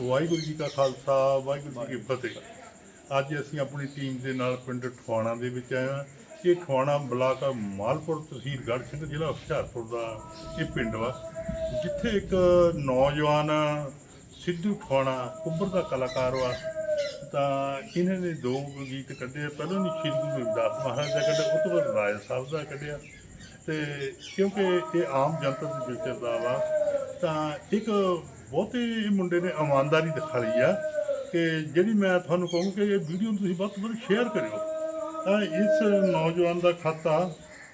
ਵਾਹਿਗੁਰੂ ਜੀ ਕਾ ਖਾਲਸਾ, ਵਾਹਿਗੁਰੂ ਜੀ ਕੀ ਫਤਿਹ। ਅੱਜ ਅਸੀਂ ਆਪਣੀ ਟੀਮ ਦੇ ਨਾਲ ਪਿੰਡ ਠਵਾਣਾ ਦੇ ਵਿੱਚ ਆਏ ਹਾਂ। ਇਹ ਠਵਾਣਾ ਬਲਾਕ ਮਾਲਪੁਰ ਤਹਿਸੀਲ ਗੜ੍ਹ ਸਿੰਘ ਜ਼ਿਲ੍ਹਾ ਹੁਸ਼ਿਆਰਪੁਰ ਦਾ ਇਹ ਪਿੰਡ ਵਾ, ਜਿੱਥੇ ਇੱਕ ਨੌਜਵਾਨ ਸਿੱਧੂ ਠਵਾਣਾ ਕੁੱਬਰ ਦਾ ਕਲਾਕਾਰ ਵਾ। ਤਾਂ ਇਹਨਾਂ ਨੇ ਦੋ ਗੀਤ ਕੱਢੇ ਪਹਿਲਾਂ ਨਹੀਂ ਸ਼੍ਰੀ ਗੁਰੂ ਰਵਿਦਾਸ ਮਹਾਰਾਜ ਦਾ ਕੱਢਿਆ, ਉਸ ਤੋਂ ਬਾਅਦ ਰਾਏ ਸਾਹਿਬ ਦਾ ਕੱਢਿਆ। ਤੇ ਕਿਉਂਕਿ ਇਹ ਆਮ ਜਨਤਾ ਦੇ ਵਿਚਰਦਾ ਵਾ, ਤਾਂ ਇੱਕ ਬਹੁਤੇ ਮੁੰਡੇ ਨੇ ਇਮਾਨਦਾਰੀ ਦਿਖਾਈ ਆ ਕਿ ਜਿਹੜੀ ਮੈਂ ਤੁਹਾਨੂੰ ਕਹੂੰ ਕਿ ਇਹ ਵੀਡੀਓ ਨੂੰ ਤੁਸੀਂ ਵੱਧ ਤੋਂ ਵੱਧ ਸ਼ੇਅਰ ਕਰਿਓ। ਤਾਂ ਇਸ ਨੌਜਵਾਨ ਦਾ ਖਾਤਾ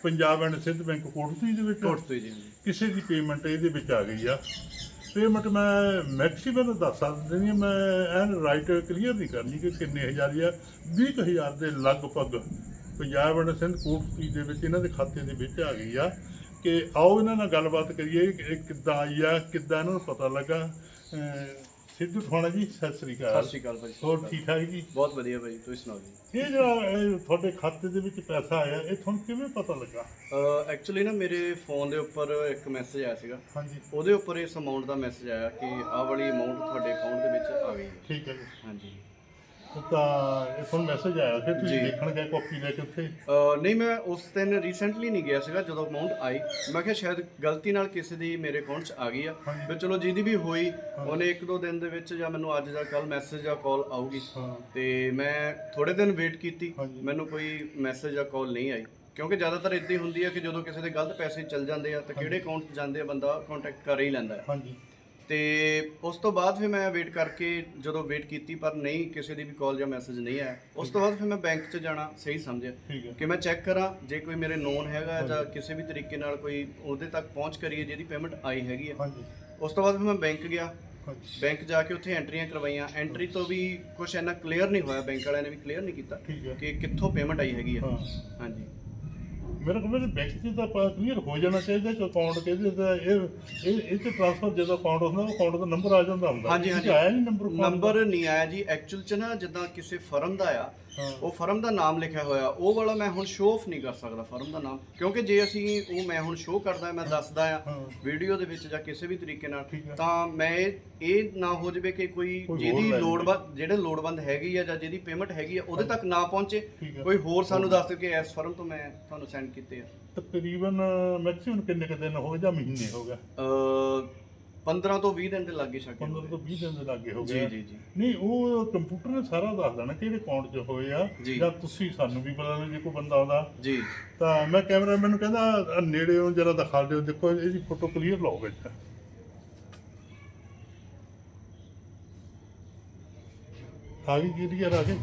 ਪੰਜਾਬ ਐਂਡ ਸਿੰਧ ਬੈਂਕ ਕੋਟਪੁਰੀ ਦੇ ਵਿੱਚ ਹੀ ਜੀ ਕਿਸੇ ਦੀ ਪੇਮੈਂਟ ਇਹਦੇ ਵਿੱਚ ਆ ਗਈ ਆ। ਪੇਮੈਂਟ ਮੈਂ ਮੈਕਸਿਮਮ ਦੱਸ ਸਕਦਾ ਨਹੀਂ ਮੈਂ ਐਨ ਰਾਈਟ ਕਲੀਅਰ ਨਹੀਂ ਕਰਨੀ ਕਿ ਕਿੰਨੇ ਹਜ਼ਾਰ ਆ 20000 ਦੇ ਲਗਭਗ ਪੰਜਾਬ ਐਂਡ ਸਿੰਧ ਕੋਟਪੁਰੀ ਦੇ ਵਿੱਚ ਇਹਨਾਂ ਦੇ ਖਾਤੇ ਦੇ ਵਿੱਚ ਆ ਗਈ ਆ। ਕਿ ਆਓ ਇਹਨਾਂ ਨਾਲ ਗੱਲਬਾਤ ਕਰੀਏ ਕਿ ਕਿੱਦਾਂ ਆਈ ਆ ਕਿੱਦਾਂ ਇਹਨਾਂ ਨੂੰ ਪਤਾ ਲੱਗਾ। ਅਹ ਸਿੱਧੂ ਠਾਣਾ ਜੀ ਸਤਿ ਸ੍ਰੀ ਸਤਿ ਅਕਾਲ ਸ਼੍ਰੀ ਅਕਾਲ ਭਾਈ ਹੋਰ ਠੀਕ ਠਾਕ ਜੀ? ਬਹੁਤ ਵਧੀਆ ਭਾਈ ਤੁਸੀਂ ਸੁਣਾਓ ਜੀ? ਇਹ ਜਿਹੜਾ ਇਹ ਤੁਹਾਡੇ ਖਾਤੇ ਦੇ ਵਿੱਚ ਪੈਸਾ ਆਇਆ ਇਹ ਤੁਹਾਨੂੰ ਕਿਵੇਂ ਪਤਾ ਲੱਗਾ? ਐਕਚੁਅਲੀ ਨਾ ਮੇਰੇ ਫੋਨ ਦੇ ਉੱਪਰ ਇੱਕ ਮੈਸੇਜ ਆਇਆ ਸੀਗਾ। ਹਾਂਜੀ। ਉਹਦੇ ਉੱਪਰ ਇਸ ਅਮਾਉਂਟ ਦਾ ਮੈਸੇਜ ਆਇਆ ਕਿ ਆਹ ਵਾਲੀ ਅਮਾਉਂਟ ਤੁਹਾਡੇ ਅਕਾਊਂਟ ਦੇ ਵਿੱਚ ਆ ਗਈ। ਹੈ ਠੀਕ ਹੈ ਜੀ। ਹਾਂਜੀ। ਤਾਂ ਇਹ ਤੁਹਾਨੂੰ ਮੈਸੇਜ ਆਇਆ ਫਿਰ ਤੁਸੀਂ ਜੀ। ਦੇਖਣ ਗਏ ਕਾਪੀ ਲੈ ਕੇ ਉੱਥੇ? ਅਹ ਨਹੀਂ ਮੈਂ ਉਸ ਦਿਨ ਰੀਸੈਂਟਲੀ ਨਹੀਂ ਗਿਆ ਸੀਗਾ ਜਦੋਂ ਅਮਾਉਂਟ ਆਈ। ਮੈਂ ਕਿਹਾ ਸ਼ਾਇਦ ਗਲਤੀ ਨਾਲ ਕਿਸੇ ਦੀ ਮੇਰੇ ਅਕਾਊਂਟ 'ਚ ਆ ਗਈ ਆ। ਹਾਂਜੀ। ਵੀ ਚਲੋ ਜਿਹਦੀ ਵੀ ਹੋਈ ਉਹਨੇ ਇੱਕ ਦੋ ਦਿਨ ਦੇ ਵਿੱਚ ਜਾਂ ਮੈਨੂੰ ਅੱਜ ਜਾਂ ਕੱਲ ਮੈਸੇਜ ਜਾਂ ਕਾਲ ਆਊਗੀ। ਹਾਂ। ਤੇ ਮੈਂ ਥੋੜੇ ਦਿਨ ਵੇਟ ਕੀਤੀ। ਹਾਂਜੀ। ਮੈਨੂੰ ਕੋਈ ਮੈਸੇਜ ਜਾਂ ਕਾਲ ਨਹੀਂ ਆਈ। ਕਿਉਂਕਿ ਜ਼ਿਆਦਾਤਰ ਇਦਾਂ ਹੀ ਹੁੰਦੀ ਹੈ ਕਿ ਜਦੋਂ ਕਿਸੇ ਦੇ ਗਲਤ ਪੈਸੇ ਚੱਲ ਜਾਂਦੇ ਆ ਤਾਂ ਕਿਹੜੇ ਅਕਾਊਂਟ 'ਚ ਜਾਂਦੇ ਆ ਬੰਦਾ ਕੰਟੈਕਟ ਕਰ ਹੀ ਲੈਂਦਾ। ਹੈ ਹਾਂਜੀ। ਤੇ ਉਸ ਤੋਂ ਬਾਅਦ ਫਿਰ ਮੈਂ ਵੇਟ ਕਰਕੇ ਜਦੋਂ ਵੇਟ ਕੀਤੀ ਪਰ ਨਹੀਂ ਕਿਸੇ ਦੀ ਵੀ ਕਾਲ ਜਾਂ ਮੈਸੇਜ ਨਹੀਂ ਆਇਆ। ਉਸ ਤੋਂ ਬਾਅਦ ਫਿਰ ਮੈਂ ਬੈਂਕ 'ਚ ਜਾਣਾ ਸਹੀ ਸਮਝਿਆ। ਕਿ ਮੈਂ ਚੈੱਕ ਕਰਾਂ ਜੇ ਕੋਈ ਮੇਰੇ ਨੋਨ ਹੈਗਾ ਜਾਂ ਕਿਸੇ ਵੀ ਤਰੀਕੇ ਨਾਲ ਕੋਈ ਉਹਦੇ ਤੱਕ ਪਹੁੰਚ ਕਰੀਏ ਜਿਹਦੀ ਪੇਮੈਂਟ ਆਈ ਹੈਗੀ ਹੈ। ਹਾਂਜੀ। ਉਸ ਤੋਂ ਬਾਅਦ ਫਿਰ ਮੈਂ ਬੈਂਕ ਗਿਆ। ਹਾਂਜੀ। ਬੈਂਕ ਜਾ ਕੇ ਉੱਥੇ ਐਂਟਰੀਆਂ ਕਰਵਾਈਆਂ। ਐਂਟਰੀ ਤੋਂ ਵੀ ਕੁਝ ਇੰਨਾ ਕਲੀਅਰ ਨਹੀਂ ਹੋਇਆ ਬੈਂਕ ਵਾਲਿਆਂ ਨੇ ਵੀ ਕਲੀਅਰ ਨਹੀਂ ਕੀਤਾ ਕਿ ਕਿੱਥੋਂ ਪੇਮੈਂਟ ਆਈ ਹੈਗੀ ਹਾਂ। ਹਾਂਜੀ। ਮੇਰੇ ਕੋਲ ਮੇਰੇ ਬੈਂਕ ਤਾਂ ਕਲੀਅਰ ਹੋ ਜਾਣਾ ਚਾਹੀਦਾ ਕਿ ਅਕਾਊਂਟ ਕਿਹਦੇ ਦਾ ਇਹ ਇਹ ਇਹ ਤੇ ਟ੍ਰਾਂਸਫਰ ਜਦੋਂ ਅਕਾਊਂਟ ਹੁੰਦਾ ਉਹ ਅਕਾਊਂਟ ਦਾ ਨੰਬਰ ਆ ਜਾਂਦਾ ਹੁੰਦਾ। ਹਾਂਜੀ, ਇਹ 'ਚ ਹਾਂਜੀ। ਆਇਆ ਨਹੀਂ ਨੰਬਰ ਨੰਬਰ ਨਹੀਂ ਆਇਆ ਜੀ। ਐਕਚੁਅਲ ਚ ਨਾ ਜਿੱਦਾਂ ਕਿਸੇ ਫਰਮ ਦਾ ਆ ਹਾਂ। ਉਹ ਫਰਮ ਦਾ ਨਾਮ ਲਿਖਿਆ ਹੋਇਆ। ਉਹ ਵਾਲਾ ਮੈਂ ਹੁਣ ਸ਼ੋਅ ਆਫ ਨਹੀਂ ਕਰ ਸਕਦਾ ਫਰਮ ਦਾ ਨਾਮ। ਕਿਉਂਕਿ ਜੇ ਅਸੀਂ ਉਹ ਮੈਂ ਹੁਣ ਸ਼ੋਅ ਕਰਦਾ ਮੈਂ ਦੱਸਦਾ ਆ ਵੀਡੀਓ ਦੇ ਵਿੱਚ ਜਾਂ ਕਿਸੇ ਵੀ ਤਰੀਕੇ ਨਾਲ ਠੀਕ ਹੈ। ਤਾਂ ਮੈਂ ਇਹ- ਇਹ ਨਾ ਹੋ ਜਾਵੇ ਕਿ ਕੋਈ ਕੋਈ ਹੋਰ ਜਿਹਦੀ ਲੈ ਲੋੜਵੰਦ ਜਿਹੜੇ ਲੋੜਵੰਦ ਹੈਗੀ ਆ ਜਾਂ ਜਿਹਦੀ ਪੇਮੈਂਟ ਹੈਗੀ ਆ ਉਹਦੇ ਤੱਕ ਨਾ ਪਹੁੰਚੇ। ਠੀਕ ਹੈ ਕੋਈ ਹੋਰ ਸਾਨੂੰ ਦੱਸ ਦੇ ਕਿ ਇਸ ਫਰਮ ਤੋਂ ਮੈਂ ਤੁਹਾਨੂੰ ਸੈਂਡ ਕੀਤੇ ਆ? ਤਕਰੀਬਨ ਮੈਕਸਿਮਮ ਕਿੰਨੇ ਕੁ ਦਿਨ ਹੋ ਗਏ ਜਾਂ ਮਹੀਨੇ ਹੋ ਗਏ? ਅ 15 ਤੋਂ 20 ਦਿਨ ਦੇ ਲੱਗੇ ਸ਼ੱਕ 15 ਤੋਂ 20 ਦਿਨ ਦੇ ਲਾਗੇ ਹੋ ਜੀ ਗਏ। ਜੀ ਜੀ ਨਹੀਂ ਉਹ ਕੰਪਿਊਟਰ ਨੇ ਸਾਰਾ ਦੱਸ ਦੇਣਾ ਕਿਹੜੇ ਅਕਾਊਂਟ 'ਚ ਹੋਏ ਆ ਜੀ। ਜਾਂ ਤੁਸੀਂ ਸਾਨੂੰ ਵੀ ਪਤਾ ਲੱਗੇ ਜੇ ਕੋਈ ਬੰਦਾ ਆਉਂਦਾ। ਜੀ। ਤਾਂ ਮੈਂ ਕੈਮਰਾਮੈਨ ਨੂੰ ਕਹਿੰਦਾ ਆਹ ਨੇੜੇ ਨੂੰ ਜਰਾ ਦਿਖਾ ਦਿਓ ਦੇਖੋ ਇਹਦੀ ਫੋਟੋ ਕਲੀਅਰ ਲਾਓ ਵਿੱਚ। ਆ ਗਈ ਕਲੀਅਰ ਆ ਗਈ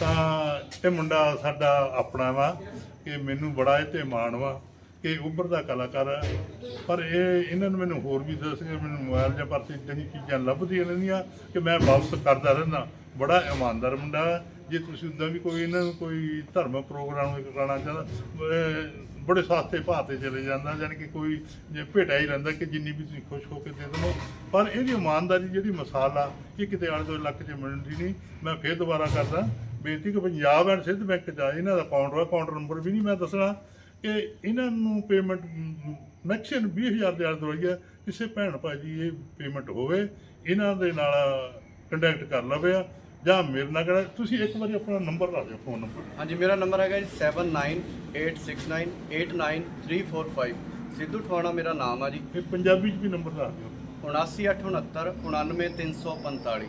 ਤਾਂ ਇਹ ਮੁੰਡਾ ਸਾਡਾ ਆਪਣਾ ਵਾ ਕਿ ਮੈਨੂੰ ਬੜਾ ਇਹ ਤੇ ਮਾਣ ਵਾ ਕਿ ਉੱਭਰ ਦਾ ਕਲਾਕਾਰ ਆ। ਪਰ ਇਹ, ਇਹਨਾਂ ਨੇ ਮੈਨੂੰ ਹੋਰ ਵੀ ਦੱਸ ਮੈਨੂੰ ਮੋਬਾਈਲ ਜਾਂ ਪਰਸ ਇਦਾਂ ਦੀ ਚੀਜ਼ਾਂ ਲੱਭਦੀਆਂ ਰਹਿੰਦੀਆਂ ਕਿ ਮੈਂ ਵਾਪਸ ਕਰਦਾ ਰਹਿੰਦਾ। ਬੜਾ ਇਮਾਨਦਾਰ ਮੁੰਡਾ ਹੈ। ਜੇ ਤੁਸੀਂ ਉਦਾਂ ਵੀ ਕੋਈ ਇਹਨਾਂ ਨੂੰ ਕੋਈ ਧਰਮ ਪ੍ਰੋਗਰਾਮ ਕਰਾਉਣਾ ਚਾਹੁੰਦਾ ਬੜੇ ਸਸਤੇ ਭਾਅ ਤੇ ਚਲੇ ਜਾਂਦਾ ਜਾਣੀ ਕਿ ਕੋਈ ਜੇ ਭੇਟਾ ਹੀ ਰਹਿੰਦਾ ਕਿ ਜਿੰਨੀ ਵੀ ਤੁਸੀਂ ਖੁਸ਼ ਹੋ ਕੇ ਦੇ ਦਿਓ ਪਰ ਇਹਦੀ ਇਮਾਨਦਾਰੀ ਜਿਹੜੀ ਮਿਸਾਲ ਆ, ਇਹ ਕਿਤੇ ਆਲੇ ਦੋ ਲੱਖ ਚ ਮਿਲਦੀ ਨਹੀਂ। ਮੈਂ ਫੇਰ ਦੁਬਾਰਾ ਕਰਦਾ ਬੇਨਤੀ ਕਿ ਪੰਜਾਬ ਐਂਡ ਸਿੱਧ ਬੈਂਕ ਆ ਇਹਨਾਂ ਦਾ ਅਕਾਊਂਟ ਵਾ ਅਕਾਊਂਟ ਨੰਬਰ ਵੀ ਨਹੀਂ ਮੈਂ ਦੱਸਣਾ ਕਿ ਇਹਨਾਂ ਨੂੰ ਪੇਮੈਂਟ ਮੈਕਸਿਮਮ 20000 ਦੇ ਆਲੇ ਦੁਆਲੇ ਆ ਕਿਸੇ ਭੈਣ ਭਾਜੀ ਇਹ ਪੇਮੈਂਟ ਹੋਵੇ ਇਹਨਾਂ ਦੇ ਨਾਲ ਕੰਟੈਕਟ ਕਰ ਲਵੇ ਆ ਜਾਂ ਮੇਰੇ ਨਾਲ ਕਰਾ ਤੁਸੀਂ ਇੱਕ ਵਾਰੀ ਆਪਣਾ ਨੰਬਰ ਦੱਸ ਦਿਓ ਫੋਨ ਨੰਬਰ ਹਾਂਜੀ ਮੇਰਾ ਨੰਬਰ ਹੈਗਾ ਜੀ 7986989345 ਸਿੱਧੂ ਠਵਾਣਾ ਮੇਰਾ ਨਾਮ ਆ ਜੀ। ਇਹ ਪੰਜਾਬੀ ਚ ਵੀ ਨੰਬਰ ਦੱਸ ਦਿਓ। 7968699345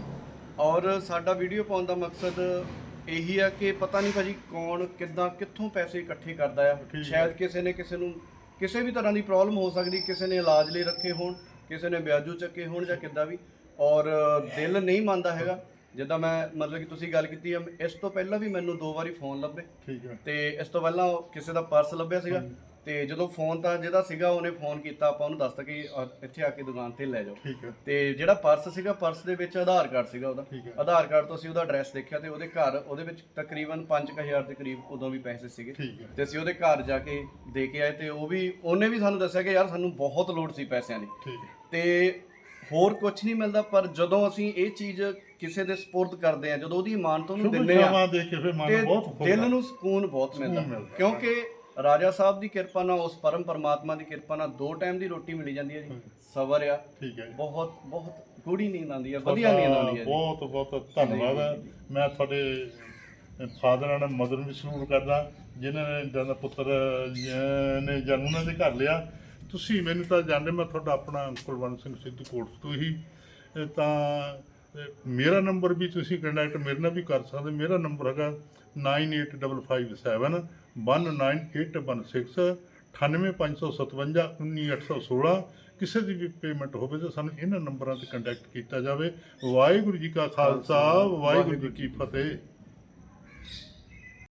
ਔਰ ਸਾਡਾ ਵੀਡੀਓ ਪਾਉਣ ਦਾ ਮਕਸਦ ਇਹੀ ਆ ਕਿ ਪਤਾ ਨਹੀਂ ਭਾਜੀ ਕੌਣ ਕਿੱਦਾਂ ਕਿੱਥੋਂ ਪੈਸੇ ਇਕੱਠੇ ਕਰਦਾ ਆ। ਠੀਕ ਹੈ। ਸ਼ਾਇਦ ਕਿਸੇ ਨੇ ਕਿਸੇ ਨੂੰ ਕਿਸੇ ਵੀ ਤਰ੍ਹਾਂ ਦੀ ਪ੍ਰੋਬਲਮ ਹੋ ਸਕਦੀ ਕਿਸੇ ਨੇ ਇਲਾਜ ਲਈ ਰੱਖੇ ਹੋਣ ਕਿਸੇ ਨੇ ਵਿਆਜੂ ਚੱਕੇ ਹੋਣ ਜਾਂ ਕਿੱਦਾਂ ਵੀ। ਔਰ ਦਿਲ ਨਹੀਂ ਮੰਨਦਾ ਹੈਗਾ। ਜਿੱਦਾਂ ਮੈਂ ਮਤਲਬ ਕਿ ਤੁਸੀਂ ਗੱਲ ਕੀਤੀ ਆ ਇਸ ਤੋਂ ਪਹਿਲਾਂ ਵੀ ਮੈਨੂੰ ਦੋ ਵਾਰੀ ਫੋਨ ਲੱਭੇ। ਠੀਕ ਹੈ। ਤੇ ਇਸ ਤੋਂ ਪਹਿਲਾਂ ਉਹ ਕਿਸੇ ਦਾ ਪਰਸ ਲੱਭਿਆ ਸੀਗਾ। ਤੇ ਜਦੋਂ ਫੋਨ ਤਾਂ ਜਿਹਦਾ ਸੀਗਾ ਉਹਨੇ ਫੋਨ ਕੀਤਾ ਆਪਾਂ ਉਹਨੂੰ ਦੱਸਤਾ ਕਿ ਇੱਥੇ ਆ ਕੇ ਦੁਕਾਨ ਤੇ ਲੈ ਜਾਓ। ਠੀਕ ਹੈ ਤੇ ਜਿਹੜਾ ਪਰਸ ਸੀਗਾ ਪਰਸ ਦੇ ਵਿੱਚ ਆਧਾਰ ਕਾਰਡ ਸੀਗਾ ਉਹਦਾ। ਠੀਕ ਹੈ। ਆਧਾਰ ਕਾਰਡ ਤੋਂ ਅਸੀਂ ਉਹਦਾ ਐਡਰੈਸ ਦੇਖਿਆ ਤੇ ਉਹਦੇ ਘਰ ਉਹਦੇ ਵਿੱਚ ਤਕਰੀਬਨ 5000 ਦੇ ਕਰੀਬ ਉਦੋਂ ਵੀ ਪੈਸੇ ਸੀਗੇ। ਠੀਕ ਹੈ ਤੇ ਅਸੀਂ ਉਹਦੇ ਘਰ ਜਾ ਕੇ ਦੇ ਕੇ ਆਏ ਤੇ ਉਹ ਵੀ ਉਹਨੇ ਵੀ ਸਾਨੂੰ ਦੱਸਿਆ ਕਿ ਯਾਰ ਸਾਨੂੰ ਬਹੁਤ ਲੋੜ ਸੀ ਪੈਸਿਆਂ ਦੀ। ਠੀਕ ਹੈ ਤੇ ਹੋਰ ਕੁਝ ਨਹੀਂ ਮਿਲਦਾ ਪਰ ਜਦੋਂ ਅਸੀਂ ਇਹ ਚੀਜ਼ ਕਿਸੇ ਦੇ ਸਪੁਰਦ ਕਰਦੇ ਆ ਜਦੋਂ ਉਹਦੀ ਇਮਾਨਤ ਉਹਨੂੰ ਸ਼ੁਭ ਦਿੰਦੇ ਆ ਸ਼ਾਮਾਂ ਦੇਖ ਕੇ ਫਿਰ ਮਨ ਤੇ ਬਹੁਤ ਖੁਸ਼ ਦਿਲ। ਨੂੰ ਸਕੂਨ ਬਹੁਤ ਮਿਲਦਾ। ਮਿਲਦਾ। ਕਿਉਂਕਿ ਰਾਜਾ ਸਾਹਿਬ ਦੀ ਕਿਰਪਾ ਨਾਲ ਉਸ ਪਰਮ ਪਰਮਾਤਮਾ ਦੀ ਕਿਰਪਾ ਨਾਲ ਦੋ ਟਾਈਮ ਦੀ ਰੋਟੀ ਮਿਲੀ ਜਾਂਦੀ ਹੈ ਜੀ। ਸਬਰ ਆ। ਠੀਕ ਹੈ ਜੀ। ਬਹੁਤ ਬਹੁਤ ਗੂੜੀ ਨੀਂਦ ਆਉਂਦੀ ਹੈ ਵਧੀਆ ਨੀਂਦ ਆਉਂਦੀ ਹੈ ਜੀ। ਬਹੁਤ ਬਹੁਤ ਧੰਨਵਾਦ ਹੈ। ਮੈਂ ਤੁਹਾਡੇ ਫਾਦਰ ਐਂਡ ਮਦਰ ਨੂੰ ਵੀ ਸਲੂਟ ਕਰਦਾ ਜਿਨ੍ਹਾਂ ਨੇ ਇਦਾਂ ਦਾ ਪੁੱਤਰ ਅਹ, ਨੇ ਜਨਮ ਉਹਨਾਂ ਦੇ ਘਰ ਲਿਆ। ਤੁਸੀਂ ਮੈਨੂੰ ਤਾਂ ਜਾਣਦੇ ਮੈਂ ਤੁਹਾਡਾ ਆਪਣਾ ਕੁਲਵੰਤ ਸਿੰਘ ਸਿੱਧੂ ਕੋਟ ਤੋਂ ਹੀ। ਅਹ, ਤਾਂ ਮੇਰਾ ਨੰਬਰ ਵੀ ਤੁਸੀਂ ਕੰਟੈਕਟ ਮੇਰੇ ਨਾਲ ਵੀ ਕਰ ਸਕਦੇ, ਮੇਰਾ ਨੰਬਰ ਹੈਗਾ 98557 19816 98557 19816 ਕਿਸੇ ਦੀ ਵੀ ਪੇਮੈਂਟ ਹੋਵੇ ਤਾਂ ਸਾਨੂੰ ਇਹਨਾਂ ਨੰਬਰਾਂ ਤੇ ਕੰਟੈਕਟ ਕੀਤਾ ਜਾਵੇ। ਵਾਹਿਗੁਰੂ ਜੀ ਕਾ ਖਾਲਸਾ, ਵਾਹਿਗੁਰੂ ਜੀ ਕੀ ਫਤਿਹ।